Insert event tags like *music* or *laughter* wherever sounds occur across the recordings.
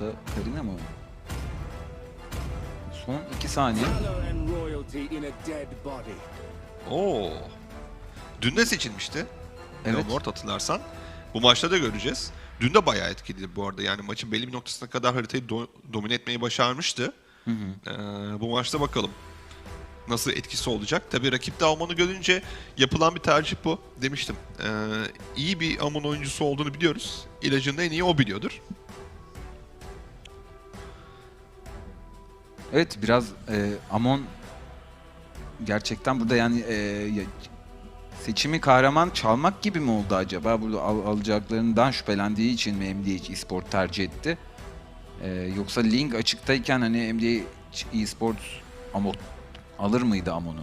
Yoksa Karina mı? Son 2 saniye. Oo. Dün de seçilmişti. Evet. Leonard hatırlarsan. Bu maçta da göreceğiz. Dün de bayağı etkiliydi bu arada. Yani maçın belli bir noktasına kadar haritayı do- domine etmeyi başarmıştı. Ee, bu maçta bakalım nasıl etkisi olacak. Tabii rakipte Amon'u görünce yapılan bir tercih bu. Demiştim. Ee, iyi bir Amon oyuncusu olduğunu biliyoruz. İlacını en iyi o biliyordur. Evet biraz e, Amon gerçekten burada yani e, ya- seçimi kahraman çalmak gibi mi oldu acaba? Burada al- alacaklarından şüphelendiği için mi MDH Esport tercih etti? E, yoksa Link açıktayken hani MDH Esport Amon alır mıydı Amon'u?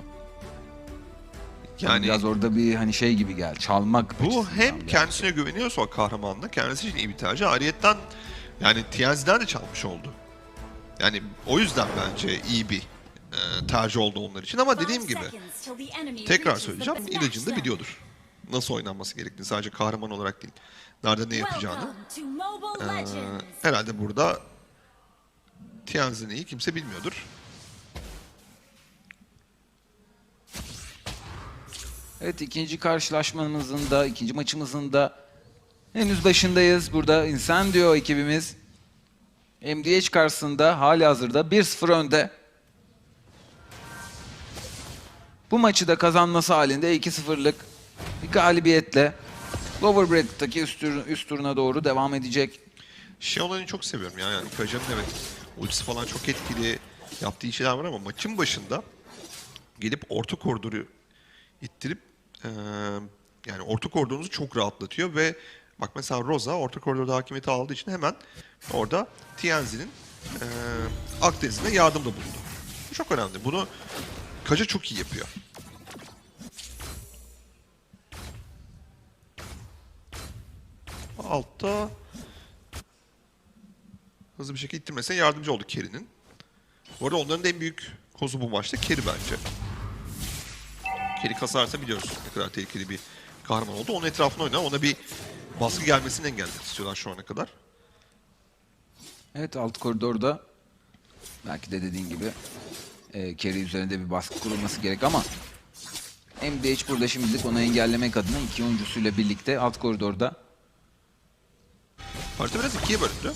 Yani Yani biraz orada bir hani şey gibi geldi. Çalmak Bu açısından hem geldi. kendisine güveniyorsa o kahramanla kendisi için iyi bir tercih. Ayrıyetten yani TNZ'den de çalmış oldu. Yani o yüzden bence iyi bir e, tercih oldu onlar için ama dediğim gibi tekrar söyleyeceğim ilacını da biliyordur. Nasıl oynanması gerektiğini sadece kahraman olarak değil. Nerede ne yapacağını. Ee, herhalde burada Tianzi'nin iyi kimse bilmiyordur. Evet ikinci karşılaşmamızın da ikinci maçımızın da henüz başındayız. Burada Incendio ekibimiz MDH karşısında hali hazırda 1-0 önde. Bu maçı da kazanması halinde 2-0'lık bir galibiyetle Lower Bracket'taki üst, tur- üst turuna doğru devam edecek. Şey olayını çok seviyorum ya. Yani Kaja'nın evet ultisi falan çok etkili. Yaptığı şeyler var ama maçın başında gelip orta koridoru ittirip eee, yani orta koridorunuzu çok rahatlatıyor ve bak mesela Rosa orta koridorda hakimiyeti aldığı için hemen orada TNZ'nin eee Akdeniz'ine yardımda bulundu. Bu çok önemli. Bunu Kaja çok iyi yapıyor. Altta hızlı bir şekilde ittirmesine yardımcı oldu Kerry'nin. Bu arada onların en büyük kozu bu maçta Kerry bence. Kerry kasarsa biliyoruz ne kadar tehlikeli bir kahraman oldu. Onun etrafına oynar. Ona bir baskı gelmesini engellemek istiyorlar şu ana kadar. Evet alt koridorda belki de dediğin gibi e, Kerry üzerinde bir baskı kurulması gerek ama MDH burada şimdilik onu engellemek adına iki oyuncusuyla birlikte alt koridorda Harita biraz ikiye bölündü.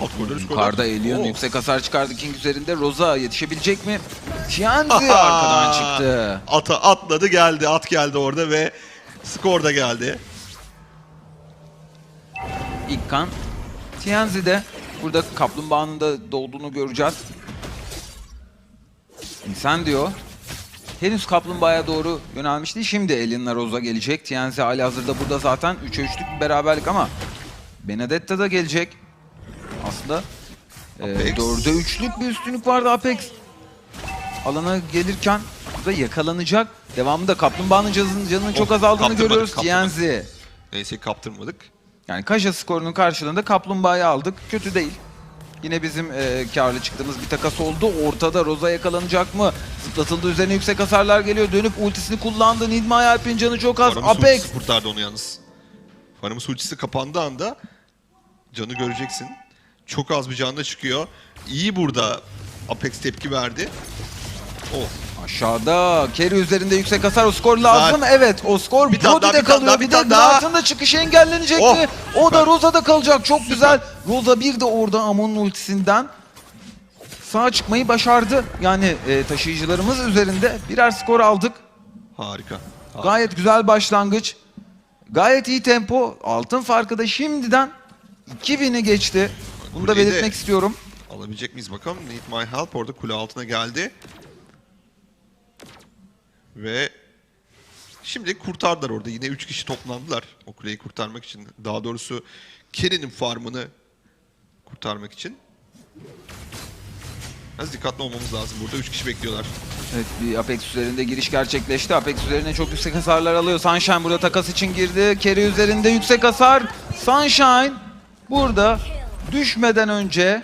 Alt koridor, üst koridor. yukarıda Alien Oo. yüksek hasar çıkardı King üzerinde. Rosa yetişebilecek mi? Tianzi *laughs* arkadan çıktı. Ata atladı geldi. At geldi orada ve skor da geldi. İlk kan. Tianzi'de burada kaplumbağanın da doğduğunu göreceğiz. Incendio henüz kaplumbağaya doğru yönelmişti. Şimdi Alien'la Rosa gelecek. Tianzi hali hazırda burada zaten 3'e 3'lük bir beraberlik ama Benedetta da gelecek. Aslında e, Apex. 4'e 3'lük bir üstünlük vardı Apex. Alana gelirken burada yakalanacak. Devamında kaplumbağanın canının, canının çok Oh, azaldığını görüyoruz. Tianzi. Neyse kaptırmadık. Yani Kaja skorunun karşılığında kaplumbağayı aldık. Kötü değil. Yine bizim e, karlı çıktığımız bir takas oldu. Ortada Roza yakalanacak mı? Zıplatıldı üzerine yüksek hasarlar geliyor. Dönüp ultisini kullandı. Nidma Alp'in canı çok az. Faramus Apex. ultisi kurtardı onu yalnız. Faramus ultisi kapandığı anda canı göreceksin. Çok az bir canla çıkıyor. İyi burada Apex tepki verdi. Oh. Aşağıda Kerry üzerinde yüksek hasar. O skor lazım. Evet o skor Bir tane daha, Brody'de bir kalıyor. daha, bir bir de daha. Knight'ın da çıkışı engellenecek Oh? O da süper. Roza'da kalacak. Çok güzel. Roza bir de orada Amon'un ultisinden sağa çıkmayı başardı. Yani e, taşıyıcılarımız üzerinde birer skor aldık. Harika. Harika. Gayet güzel başlangıç. Gayet iyi tempo. Altın farkı da şimdiden 2000'i geçti. Bunu da Kuleyi belirtmek istiyorum. Alabilecek miyiz bakalım. Need my help orada kule altına geldi. Ve şimdi kurtardılar orada. Yine 3 kişi toplandılar o kuleyi kurtarmak için. Daha doğrusu Kerry'nin farmını kurtarmak için. Biraz dikkatli olmamız lazım burada. 3 kişi bekliyorlar. Evet bir Apex üzerinde giriş gerçekleşti. Apex üzerine çok yüksek hasarlar alıyor. Sunshine burada takas için girdi. Kerry üzerinde yüksek hasar. Sunshine burada düşmeden önce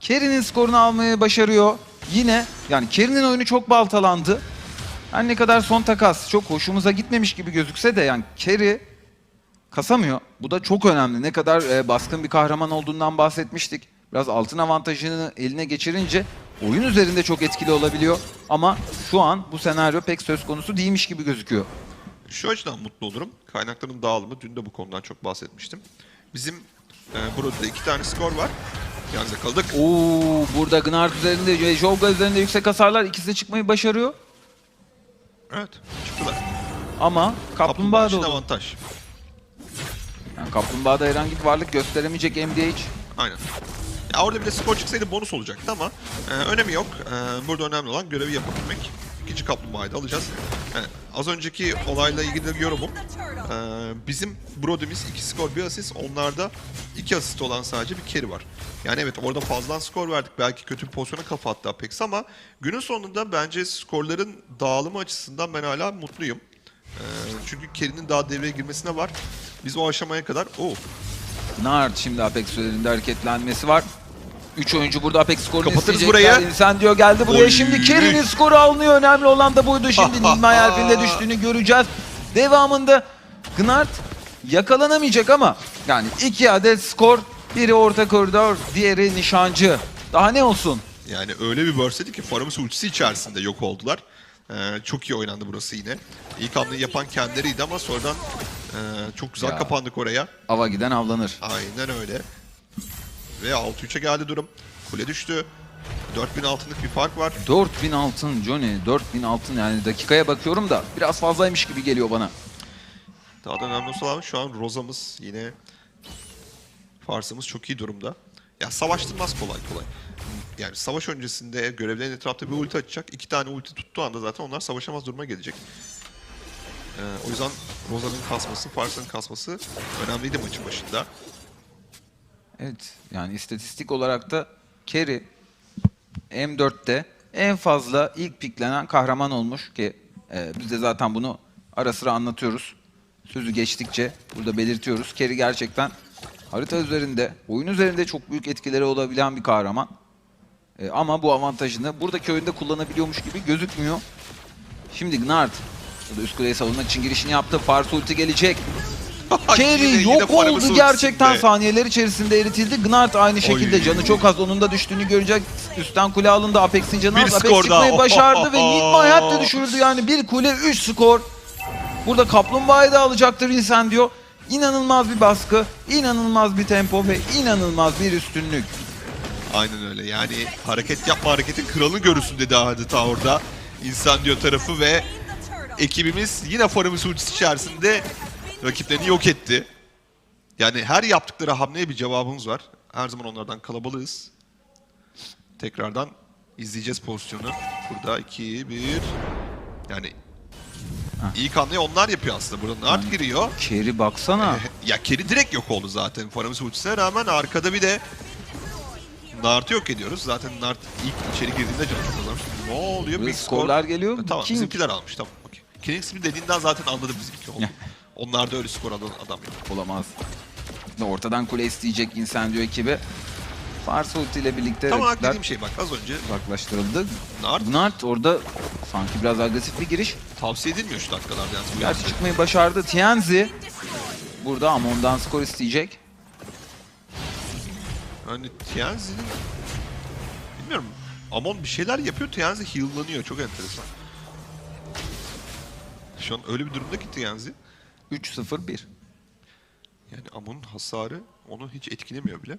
Kerry'nin skorunu almayı başarıyor. Yine yani Kerry'nin oyunu çok baltalandı. Her ne kadar son takas çok hoşumuza gitmemiş gibi gözükse de yani Kerry kasamıyor. Bu da çok önemli. Ne kadar e, baskın bir kahraman olduğundan bahsetmiştik. Biraz altın avantajını eline geçirince oyun üzerinde çok etkili olabiliyor. Ama şu an bu senaryo pek söz konusu değilmiş gibi gözüküyor. Şu açıdan mutlu olurum. Kaynakların dağılımı. Dün de bu konudan çok bahsetmiştim. Bizim e, burada iki tane skor var. Yalnız yakaladık. Oo, burada Gnard üzerinde ve Jolga üzerinde yüksek hasarlar ikisi de çıkmayı başarıyor. Evet. Çıktılar. Ama Kaplumbağa da avantaj. Yani Kaplumbağa'da herhangi bir varlık gösteremeyecek MDH. Aynen. Ya orada bile skor çıksaydı bonus olacaktı ama e, önemi yok. E, burada önemli olan görevi yapabilmek. İkinci kaplumbağayı da alacağız. Yani az önceki olayla ilgili yorumum. e, bizim Brody'miz 2 skor 1 asist. Onlarda 2 asist olan sadece bir carry var. Yani evet orada fazladan skor verdik. Belki kötü bir pozisyona kafa attı Apex ama günün sonunda bence skorların dağılımı açısından ben hala mutluyum. E, çünkü carry'nin daha devreye girmesine var. Biz o aşamaya kadar... Oh, Gnard şimdi Apex üzerinde hareketlenmesi var. 3 oyuncu burada Apex skorunu Kapatırız isteyecekler. burayı. Incendio geldi buraya. Oy. Şimdi Kerry'nin skoru alınıyor. Önemli olan da buydu. Şimdi *laughs* Nilmay Elf'in de düştüğünü göreceğiz. Devamında Gnard yakalanamayacak ama yani iki adet skor. Biri orta koridor, diğeri nişancı. Daha ne olsun? Yani öyle bir burst'ydi ki Faramus ultisi içerisinde yok oldular. Ee, çok iyi oynandı burası yine. İlk hamleyi yapan kendileriydi ama sonradan e, çok güzel Ya. kapandık oraya. Ava giden avlanır. Aynen öyle. Ve 6-3'e geldi durum. Kule düştü. 4000 altınlık bir fark var. 4000 altın Johnny. 4000 altın yani dakikaya bakıyorum da biraz fazlaymış gibi geliyor bana. Daha da önemli olan şu an Roza'mız yine Fars'ımız çok iyi durumda. Ya savaştırmaz kolay kolay. Yani savaş öncesinde görevlerin etrafta bir ulti açacak. iki tane ulti tuttuğu anda zaten onlar savaşamaz duruma gelecek. Ee, o yüzden Roza'nın kasması, Fars'ın kasması önemliydi maçın başında. Evet yani istatistik olarak da Kerry M4'te en fazla ilk piklenen kahraman olmuş ki e, biz de zaten bunu ara sıra anlatıyoruz. Sözü geçtikçe burada belirtiyoruz. Kerry gerçekten harita üzerinde, oyun üzerinde çok büyük etkileri olabilen bir kahraman. E, ama bu avantajını buradaki oyunda kullanabiliyormuş gibi gözükmüyor. Şimdi Gnard burada üst kuleyi savunmak için girişini yaptı. Fars gelecek. Kerry yok oldu gerçekten saniyeler içerisinde eritildi. Gnard aynı şekilde Oy. canı çok az onun da düştüğünü görecek. Üstten kule alındı. Apex'in canı Bir az. Apex çıkmayı başardı ve *laughs* Nidma hayatta düşürdü yani bir kule 3 skor. Burada Kaplumbağa'yı da alacaktır Incendio. İnanılmaz bir baskı, inanılmaz bir tempo ve inanılmaz bir üstünlük. Aynen öyle. Yani hareket yapma hareketin kralını görürsün dedi adeta orada. Incendio tarafı ve ekibimiz yine Faramus ultisi içerisinde rakiplerini yok etti. Yani her yaptıkları hamleye bir cevabımız var. Her zaman onlardan kalabalığız. Tekrardan izleyeceğiz pozisyonu. Burada 2 1 yani ilk hamleyi onlar yapıyor aslında. Burada Nart giriyor. Kerry baksana. Ya Keri direkt yok oldu zaten Faramus ultisine rağmen arkada bir de Nart'ı yok ediyoruz. Zaten Nart ilk içeri girdiğinde canı çok azalmış. Ne oluyor? Bir skorlar geliyor. Ha, tamam King. bizimkiler almış tamam. okey. King ismi dediğinden zaten anladım bizimki oldu. Onlarda öyle skor alan adam yok. Olamaz. Ortadan kule isteyecek Incendio ekibi. Fars ile birlikte Tam rakipler dediğim şey bak az önce uzaklaştırıldı. Nart Gnard orada sanki biraz agresif bir giriş. tavsiye edilmiyor şu dakikalarda yani. Bu Gerçi çıkmayı başardı. Tienzi burada Amon'dan skor isteyecek. Hani Tienzi'nin bilmiyorum Amon bir şeyler yapıyor Tienzi heal'lanıyor çok enteresan. Şu an öyle bir durumda ki Tienzi. 3-0-1. Yani Amon'un hasarı onu hiç etkilemiyor bile.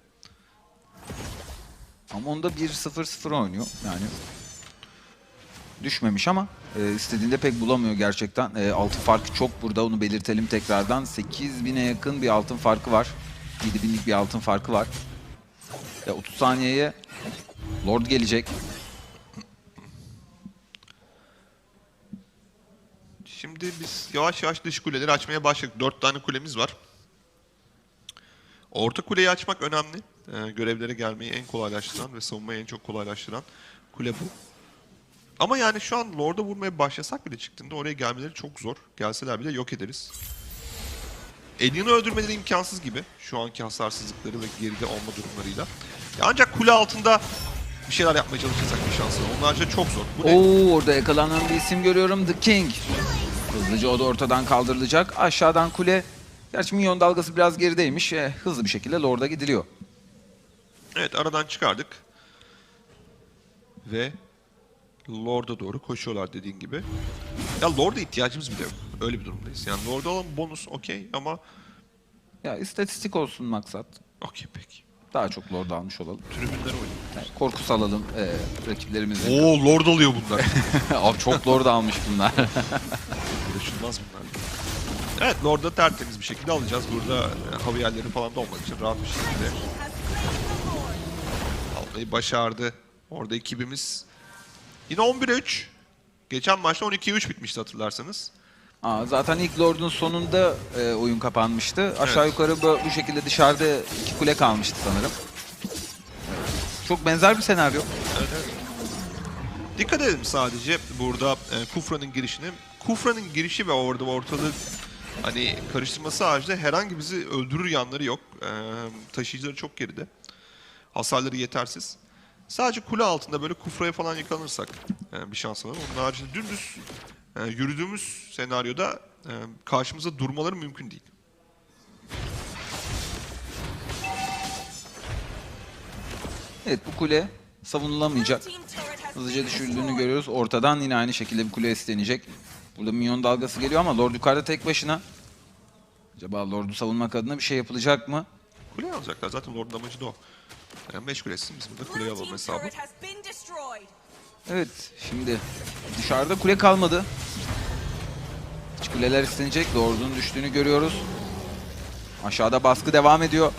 Amon'da 1-0-0 oynuyor. Yani düşmemiş ama e, istediğinde pek bulamıyor gerçekten. E, altın farkı çok burada onu belirtelim tekrardan. 8000'e yakın bir altın farkı var. 7000'lik bir altın farkı var. Ve 30 saniyeye Lord gelecek. Şimdi biz yavaş yavaş dış kuleleri açmaya başladık. Dört tane kulemiz var. Orta kuleyi açmak önemli. Ee, görevlere gelmeyi en kolaylaştıran ve savunmayı en çok kolaylaştıran kule bu. Ama yani şu an Lord'a vurmaya başlasak bile çıktığında oraya gelmeleri çok zor. Gelseler bile yok ederiz. Alien'ı öldürmeleri imkansız gibi. Şu anki hasarsızlıkları ve geride olma durumlarıyla. Ya ancak kule altında bir şeyler yapmaya çalışırsak bir şansı. Onlarca çok zor. Bu ne? Orada yakalanan bir isim görüyorum. The King. Hızlıca o da ortadan kaldırılacak. Aşağıdan kule Gerçi minyon dalgası biraz gerideymiş. E, hızlı bir şekilde Lord'a gidiliyor. Evet aradan çıkardık. Ve Lord'a doğru koşuyorlar dediğin gibi. Ya Lord'a ihtiyacımız bile yok. Öyle bir durumdayız. Yani Lord'a olan bonus okey ama Ya istatistik olsun maksat. okey peki. Daha çok Lord almış olalım. Tribünler oynayalım. Yani korku salalım e, rakiplerimizin. Oo Lord alıyor bunlar. *laughs* Abi çok Lord almış bunlar. *laughs* Uğraşılmaz bunlar. Evet Lord'u tertemiz bir şekilde alacağız. Burada e, hava yerleri falan da olmak için rahat bir şekilde almayı başardı. Orada ekibimiz yine 11'e 3. Geçen maçta 12'ye 3 bitmişti hatırlarsanız. Aa, zaten ilk Lord'un sonunda e, oyun kapanmıştı. Aşağı Evet. yukarı bu, bu şekilde dışarıda iki kule kalmıştı sanırım. Evet. Çok benzer bir senaryo. Evet, evet. Dikkat edelim sadece burada e, Kufra'nın girişine. Kufra'nın girişi ve orada ortalığı hani karıştırması haricinde herhangi bizi öldürür yanları yok. E, taşıyıcıları çok geride. Hasarları yetersiz. Sadece kule altında böyle Kufra'ya falan yakalanırsak e, bir şans alalım. Onun haricinde dümdüz e, yürüdüğümüz senaryoda e, karşımıza durmaları mümkün değil. Evet bu kule savunulamayacak. Hızlıca düşürüldüğünü görüyoruz. Ortadan yine aynı şekilde bir kule istenecek. Burada minyon dalgası geliyor ama Lord yukarıda tek başına. Acaba Lord'u savunmak adına bir şey yapılacak mı? Kuleyi alacaklar. Zaten Lord'un amacı da o. Yani meşgul etsin biz burada kuleyi alalım hesabı. Evet şimdi dışarıda kule kalmadı. İç kuleler istenecek. Lord'un düştüğünü görüyoruz. Aşağıda baskı devam ediyor.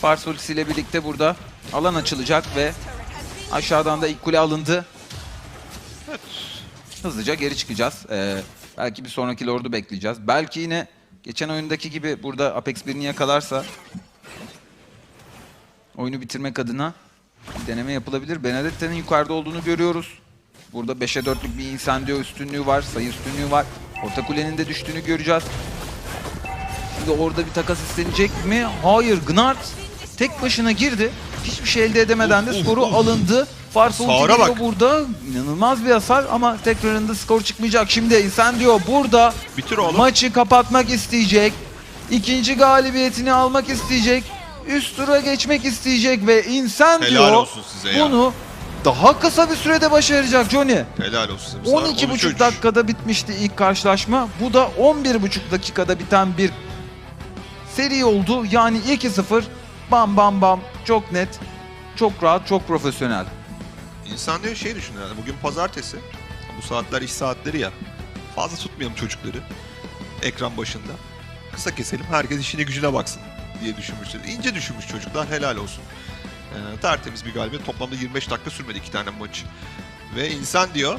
Fars ultisiyle birlikte burada alan açılacak ve aşağıdan da ilk kule alındı. Evet. Hızlıca geri çıkacağız. Ee, belki bir sonraki Lord'u bekleyeceğiz. Belki yine geçen oyundaki gibi burada Apex birini yakalarsa oyunu bitirmek adına bir deneme yapılabilir. Benedetta'nın yukarıda olduğunu görüyoruz. Burada 5'e 4'lük bir incendio üstünlüğü var, sayı üstünlüğü var. Orta kulenin de düştüğünü göreceğiz. Şimdi orada bir takas istenecek mi? Hayır, Gnart tek başına girdi. Hiçbir şey elde edemeden de skoru alındı. Sağıra geliyor bak. burada. İnanılmaz bir hasar ama tekrarında skor çıkmayacak. Şimdi Incendio burada Bitir oğlum. maçı kapatmak isteyecek. İkinci galibiyetini almak isteyecek. Üst tura geçmek isteyecek ve Helal Incendio olsun size ya. bunu daha kısa bir sürede başaracak Johnny. Helal olsun size. 12,5 dakikada bitmişti ilk karşılaşma. Bu da 11,5 dakikada biten bir seri oldu. Yani 2-0 bam bam bam çok net, çok rahat, çok profesyonel. İnsan diyor şey düşünüyor yani bugün pazartesi. Bu saatler iş saatleri ya. Fazla tutmayalım çocukları ekran başında. Kısa keselim herkes işine gücüne baksın diye düşünmüştür. İnce düşünmüş çocuklar helal olsun. Ee, tertemiz bir galibiyet. Toplamda 25 dakika sürmedi iki tane maç. Ve insan diyor